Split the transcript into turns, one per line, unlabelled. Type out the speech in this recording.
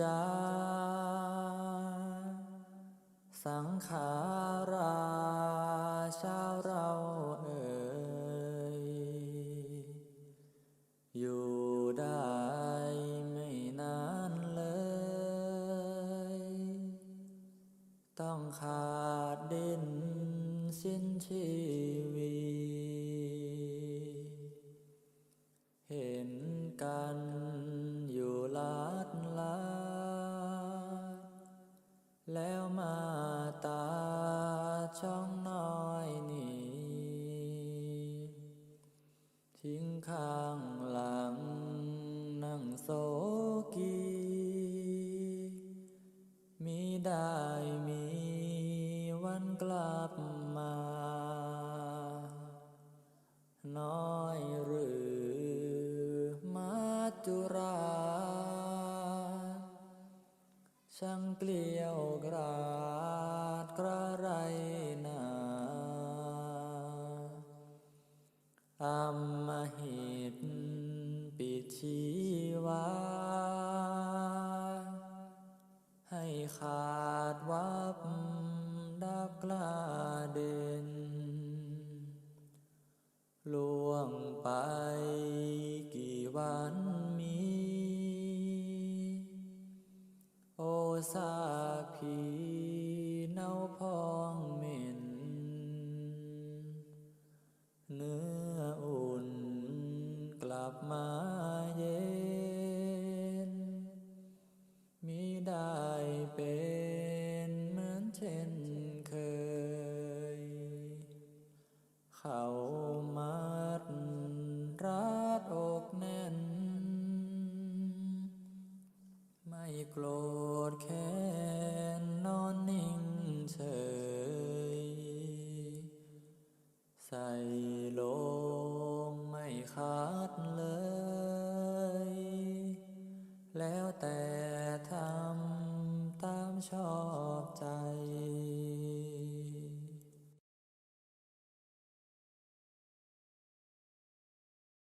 จาสังขาราชาวเราเอ่ยอยู่ได้ไม่นานเลย ต้องขาดดินสิ้นชีวีเช่องน้อยนี่ทิ้งข้างหลังนั่งโซกี มีได้มีวันกลับมา น้อยหรือมาจุราช่างเกลียวกรา กระไรนาอำมหิตปิชีวา ให้ขาดวับดับกลา องเหม็น เนื้ออุ่นกลับมาเย็นมิได้เป็นเหมือนเช่นเคย เขามัดรัดอกแน่น ไม่โกรธแค้ ใส่ลงไม่ขาดเลย แล้วแต่ทำตามชอบใจ